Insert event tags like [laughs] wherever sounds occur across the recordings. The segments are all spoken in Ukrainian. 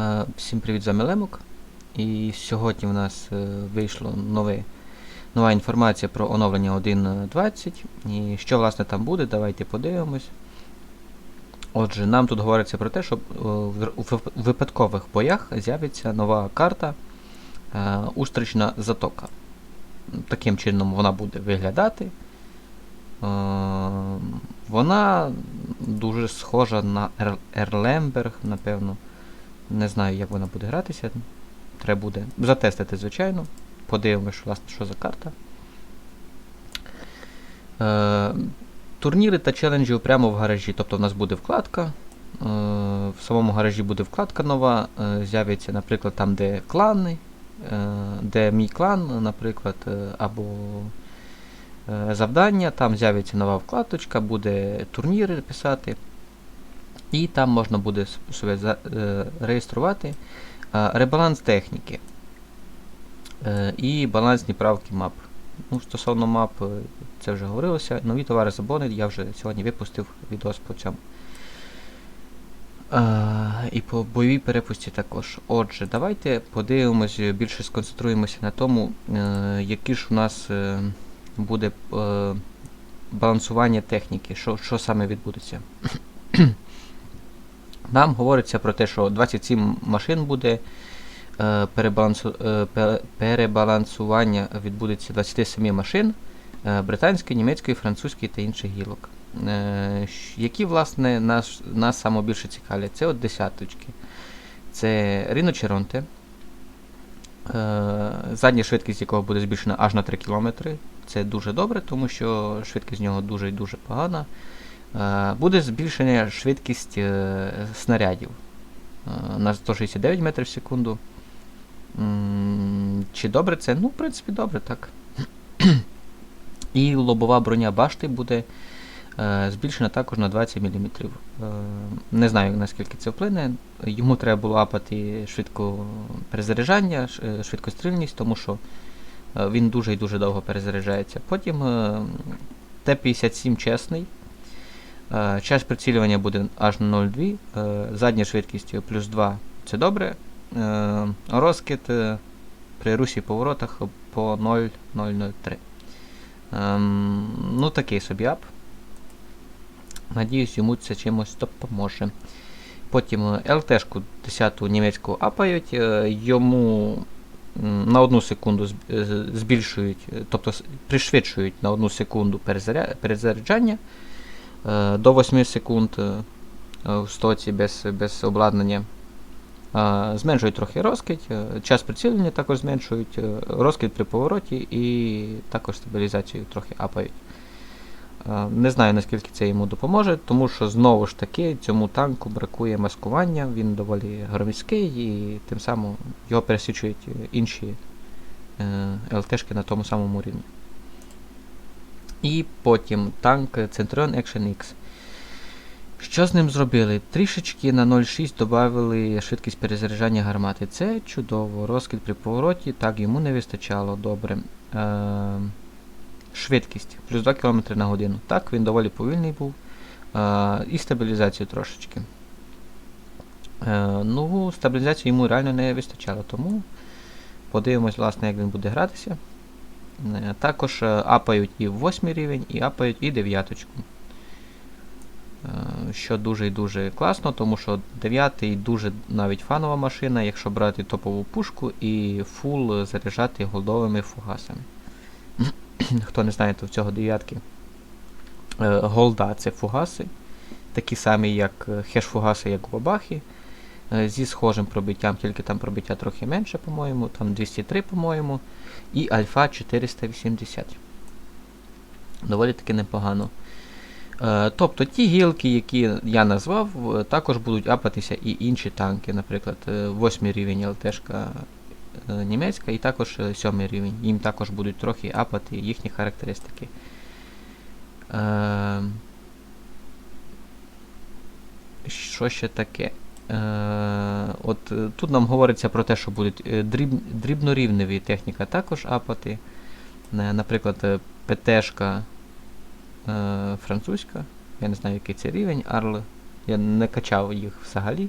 Е, Всім привіт за Мелемок. І сьогодні в нас е, вийшло нове, нова інформація про оновлення 1.20. І що власне там буде, давайте подивимось. Отже, нам тут говориться про те, що е, у випадкових боях з'явиться нова карта е, Устрична затока. Таким чином вона буде виглядати. Е, Вона дуже схожа на Ерлемберг, напевно. Не знаю, як вона буде гратися. Треба буде затестити, звичайно. Подивимось, власне, що за карта. Е, турніри та челенджі прямо в гаражі. Тобто в нас буде вкладка. Е, в самому гаражі буде вкладка нова. Е, з'явиться, наприклад, там, де клани, е, де мій клан, наприклад, е, або е, завдання. Там з'явиться нова вкладочка, буде турніри писати. І там можна буде с- себе за, е, ребаланс техніки е, і балансні правки мап. Ну, стосовно мап, е, це вже говорилося. Нові товари забони, я вже сьогодні випустив відос по цьому. І по бойовій перепусті також. Отже, давайте подивимось, більше сконцентруємося на тому, які ж у нас буде балансування техніки, що, що саме відбудеться. Нам говориться про те, що 27 машин буде. е, Перебалансу, е, перебалансування відбудеться 27 машин е, британської, німецької, французької та інших гілок. Які, власне, нас, нас саме цікавлять? Це от десяточки. Це Ріно Черонте, задня швидкість якого буде збільшена аж на 3 км. Це дуже добре, тому що швидкість з нього дуже і дуже погана. Е, Буде збільшення швидкість е, снарядів е, на 169 метрів в секунду. Чи добре це? Ну, в принципі, добре, так. [clears throat] І лобова броня башти буде збільшена також на 20 мм. Не знаю, наскільки це вплине. Йому треба було апати швидко перезаряджання, швидкострільність, тому що він дуже і дуже довго перезаряджається. Потім е, Т-57 чесний. Е, Час прицілювання буде аж на 0,2, е, задня швидкість плюс 2 це добре. Е, Розкид при русі поворотах по 0,003. Ем, ну, такий собі ап. Надіюсь, йому це чимось допоможе. Потім ЛТшку 10-ту німецьку апають, йому на одну секунду збільшують, тобто пришвидшують на одну секунду перезаряджання до 8 секунд е, е, в стоці без, без обладнання. Е, Зменшують трохи розкид, е, час прицілення також зменшують, е, розкид при повороті і також стабілізацію трохи апають. Е, Не знаю наскільки це йому допоможе, тому що знову ж таки цьому танку бракує маскування, він доволі громіський і тим самим його пересвічують е, інші е, ЛТшки на тому самому рівні. І потім танк Centurion Action X. Що з ним зробили? Трішечки на 0,6 додали швидкість перезаряджання гармати. Це чудово. Розкид при повороті, так, йому не вистачало добре. Е, швидкість плюс 2 км на годину. Так, він доволі повільний був. Е, і стабілізацію трошечки. Е, ну, стабілізації йому реально не вистачало, тому подивимось, власне, як він буде гратися. Е, Також е, апають і 8 рівень, і апають і 9. Що дуже і дуже класно, тому що 9 дуже навіть фанова машина, якщо брати топову пушку і фул заряджати голдовими фугасами. [clears throat] Хто не знає, то в цього дев'ятки е, голда це фугаси, такі самі, як е, хеш-фугаси, як у бабахи, е, зі схожим пробиттям, тільки там пробиття трохи менше, по-моєму, там 203, по-моєму, і альфа 480. Доволі таки непогано. Е, Тобто ті гілки, які я назвав, е, також будуть апатися і інші танки, наприклад, 8 рівень ЛТшка е, німецька і також 7 рівень. Їм також будуть трохи апати їхні характеристики. Е, Що ще таке? Е, От е, тут нам говориться про те, що будуть е, дріб, дрібнорівневі техніка також апати. Наприклад, ПТшка французька. Я не знаю, який це рівень, Арл. Я не качав їх взагалі.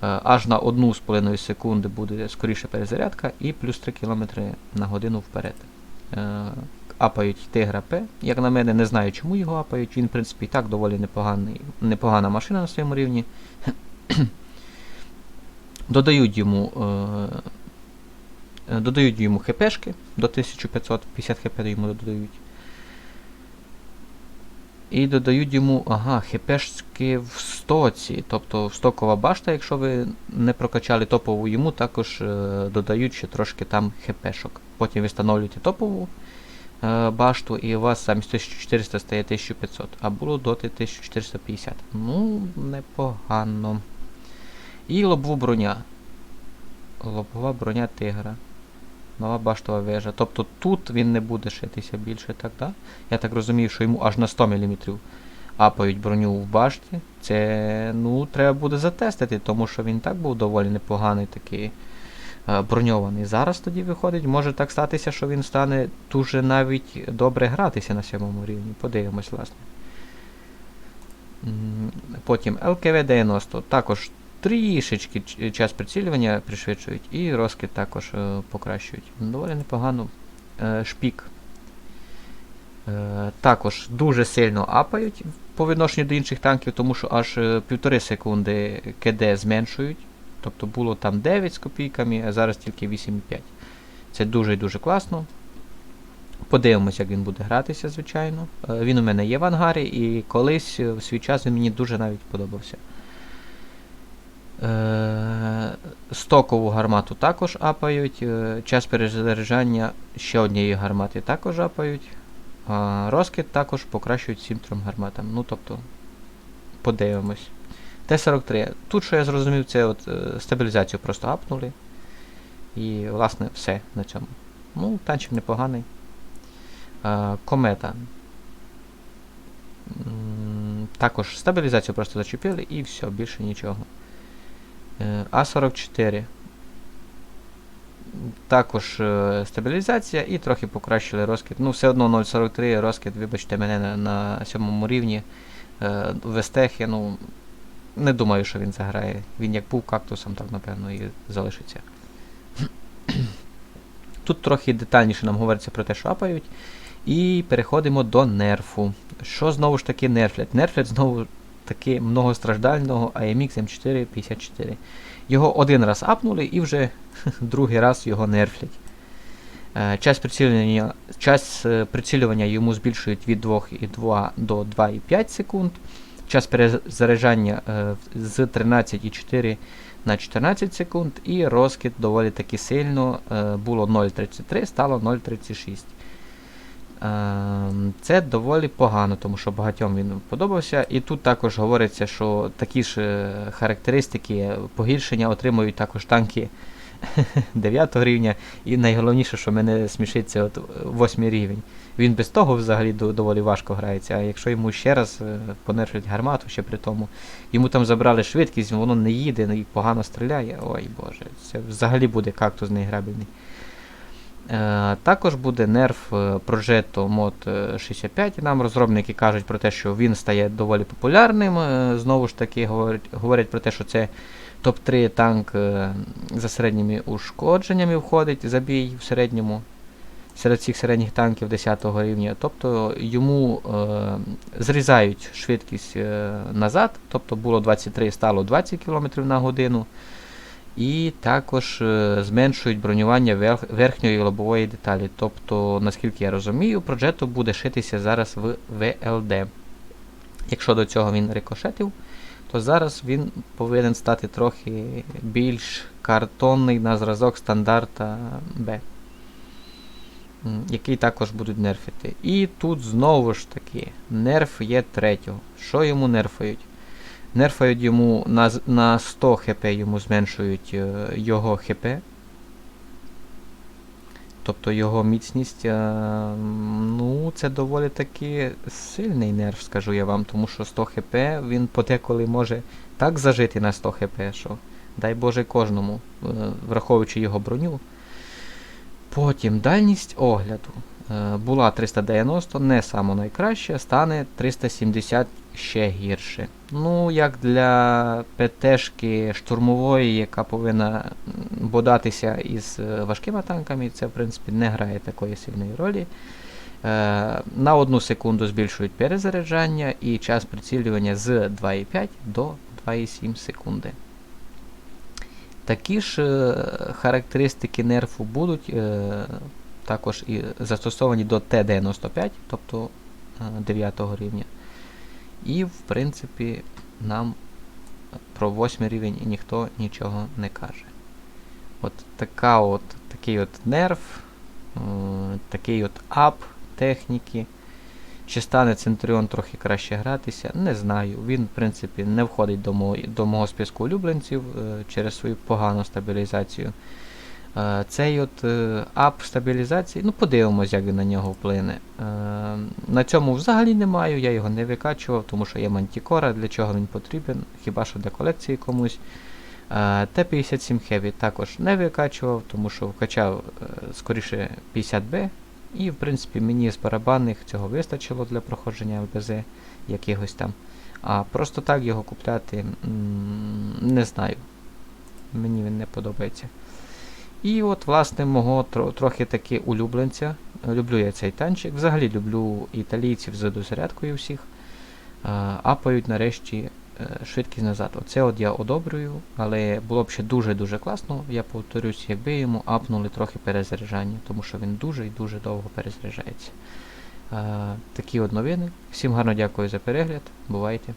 аж на 1,5 секунди буде скоріше перезарядка і плюс 3 км на годину вперед. Апають Тигра П. Як на мене, не знаю, чому його апають. Він, в принципі, і так доволі непоганий, непогана машина на своєму рівні. [clears throat] Додають йому. Е, додають йому хпшки до 1550 хп йому додають. І додають йому, ага, хпшки в стоці. Тобто стокова башта, якщо ви не прокачали топову, йому також е, додають ще трошки там хпшок. Потім ви встановлюєте топову е, башту і у вас замість 1400 стає 1500, а було доти 1450. Ну, непогано. І лобову броня. Лобова броня тигра. Нова баштова вежа. Тобто тут він не буде шитися більше, так, да? Я так розумію, що йому аж на 100 мм апають броню в башті. Це ну, треба буде затестити, тому що він так був доволі непоганий такий е, броньований. Зараз тоді виходить, може так статися, що він стане дуже навіть добре гратися на сьомому рівні. Подивимось, власне. Потім ЛКВ-90. Також трішечки час прицілювання пришвидшують і розкид також е, покращують. Доволі непогано. Е, шпік. Е, також дуже сильно апають по відношенню до інших танків, тому що аж е, півтори секунди КД зменшують. Тобто було там 9 з копійками, а зараз тільки 8,5. Це дуже і дуже класно. Подивимось, як він буде гратися, звичайно. Він у мене є в ангарі, і колись в свій час він мені дуже навіть подобався. Е, Стокову гармату також апають. е, Час перезаряджання ще однієї гармати також апають. Розкид також покращують всім трьом гарматам. Ну, тобто, подивимось. Т-43. Тут, що я зрозумів, це от е, стабілізацію просто апнули. І, власне, все на цьому. Ну, танчик непоганий. Комета. Також стабілізацію просто зачепили і все, більше нічого. Е, А44. Також е, стабілізація і трохи покращили розкид. Ну, все одно 0.43 розкид, вибачте мене на, на сьомому рівні. Е, в Естехі, ну, не думаю, що він заграє. Він як був кактусом, так напевно і залишиться. [clears throat] Тут трохи детальніше нам говориться про те, що апають. І переходимо до нерфу. Що знову ж таки нерфлять? Нерфлять знову таки многостраждального AMX M454. Його один раз апнули і вже [laughs] другий раз його нерфлять. Е, Час прицілювання, час е, прицілювання йому збільшують від 2,2 до 2,5 секунд. Час перезаряджання е, з 13,4 на 14 секунд. І розкид доволі таки сильно було 0,33, стало 0,36. Ем, Це доволі погано, тому що багатьом він подобався. І тут також говориться, що такі ж е, характеристики погіршення отримують також танки [laughs] 9 рівня. І найголовніше, що мене смішить, це от 8 рівень. Він без того взагалі доволі важко грається. А якщо йому ще раз е, понерфлять гармату, ще при тому, йому там забрали швидкість, воно не їде ну, і погано стріляє. Ой боже, це взагалі буде кактус неіграбельний. Е, також буде нерф е, Progetto Mod е, 65. І Нам розробники кажуть про те, що він стає доволі популярним. Е, Знову ж таки, говорять, говорять про те, що це топ-3 танк е, за середніми ушкодженнями входить забій в середньому. Серед цих середніх танків 10 рівня. Тобто йому е, зрізають швидкість е, назад, тобто було 23, стало 20 км на годину. І також е, зменшують бронювання верхньої лобової деталі. Тобто, наскільки я розумію, Progetto буде шитися зараз в VLD. Якщо до цього він рикошетив, то зараз він повинен стати трохи більш картонний на зразок стандарта B. Який також будуть нерфити. І тут знову ж таки нерф є третього. Що йому нерфають? Нерфають йому на, на 100 хп йому зменшують е, його хп. Тобто його міцність, е, ну, це доволі таки сильний нерв, скажу я вам, тому що 100 хп він подеколи може так зажити на 100 хп, що дай Боже кожному, е, враховуючи його броню. Потім дальність огляду. Була 390, не саме найкраще, стане 370 ще гірше. Ну, як для ПТшки штурмової, яка повинна бодатися із е, важкими танками, це в принципі не грає такої сильної ролі. Е, на одну секунду збільшують перезаряджання і час прицілювання з 2,5 до 2,7 секунди. Такі ж е, характеристики нерфу будуть також і застосовані до Т-95, тобто 9 рівня. І, в принципі, нам про 8 рівень ніхто нічого не каже. От така от, такий от нерф, е, такий от ап техніки. Чи стане Центуріон трохи краще гратися, не знаю. Він, в принципі, не входить до мого, до мого списку улюбленців е, через свою погану стабілізацію. Е, цей от е, ап стабілізації, ну подивимось, як він на нього вплине. Е, на цьому взагалі не маю, я його не викачував, тому що є мантікора, для чого він потрібен, хіба що для колекції комусь. Е, Т-57 Heavy також не викачував, тому що вкачав скоріше 50B. І, в принципі, мені з барабанних цього вистачило для проходження ЛБЗ якихось там. А просто так його купляти не знаю. Мені він не подобається. І от, власне, мого трохи таки улюбленця. Люблю я цей танчик. Взагалі люблю італійців з дозарядкою всіх. Апають нарешті е, швидкість назад. Оце от я одобрюю, але було б ще дуже-дуже класно, я повторюсь, якби йому апнули трохи перезаряджання, тому що він дуже і дуже довго перезаряджається. Такі от новини. Всім гарно дякую за перегляд. Бувайте!